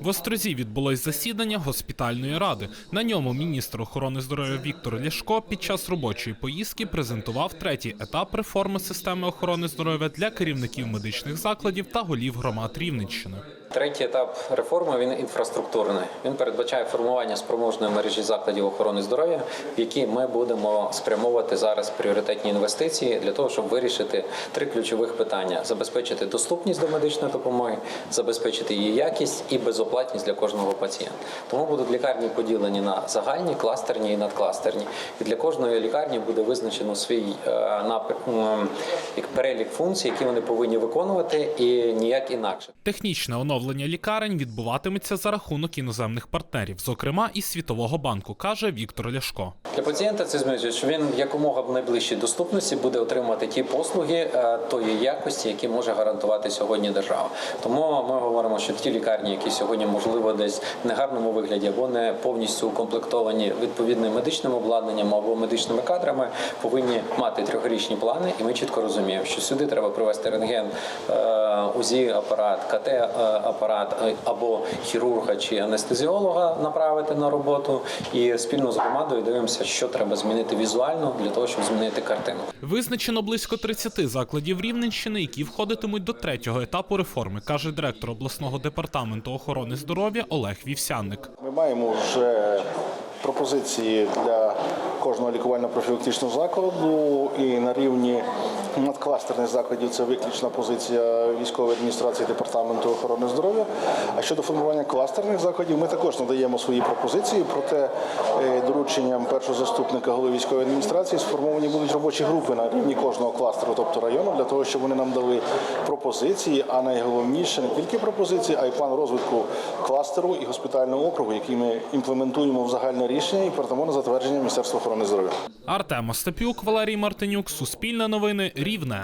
В Острозі відбулось засідання госпітальної ради. На ньому міністр охорони здоров'я Віктор Ляшко під час робочої поїздки презентував третій етап реформи системи охорони здоров'я для керівників медичних закладів та голів громад Рівненщини. Третій етап реформи він інфраструктурний. Він передбачає формування спроможної мережі закладів охорони здоров'я, в які ми будемо спрямовувати зараз пріоритетні інвестиції для того, щоб вирішити три ключових питання: забезпечити доступність до медичної допомоги, забезпечити її якість і безоплатність для кожного пацієнта. Тому будуть лікарні поділені на загальні, кластерні і надкластерні. І для кожної лікарні буде визначено свій е, напр- перелік функцій, які вони повинні виконувати, і ніяк інакше. Технічне оновлення лікарень відбуватиметься за рахунок іноземних партнерів, зокрема і Світового банку, каже Віктор Ляшко. Для пацієнта це змінює, що він якомога в найближчій доступності буде отримувати ті послуги е, тої якості, які може гарантувати сьогодні держава. Тому ми говоримо, що ті лікарні, які сьогодні можливо десь в негарному вигляді або не повністю укомплектовані відповідним медичним обладнанням або медичними кадрами, повинні мати трьохрічні плани, і ми чітко розуміємо, що сюди треба привести рентген, е, УЗІ апарат, КТ е, апарат е, або хірурга чи анестезіолога направити на роботу, і спільно з громадою дивимося, що треба змінити візуально для того, щоб змінити картину. Визначено близько 30 закладів Рівненщини, які входитимуть до третього етапу реформи, каже директор обласного департаменту охорони здоров'я Олег Вівсянник. Ми маємо вже пропозиції для кожного лікувально-профілактичного закладу і на рівні надкластерних закладів це виключна позиція військової адміністрації департаменту охорони здоров'я. А щодо формування кластерних закладів, ми також надаємо свої пропозиції. Проте е, дорученням першого заступника голови військової адміністрації сформовані будуть робочі групи на рівні кожного кластеру, тобто району, для того, щоб вони нам дали пропозиції, а найголовніше не тільки пропозиції, а й план розвитку кластеру і госпітального округу, який ми імплементуємо в загальне рішення і передамо на затвердження Міністерства охорони здоров'я. Артем Остапюк, Валерій Мартинюк, Суспільне новини, Рівне.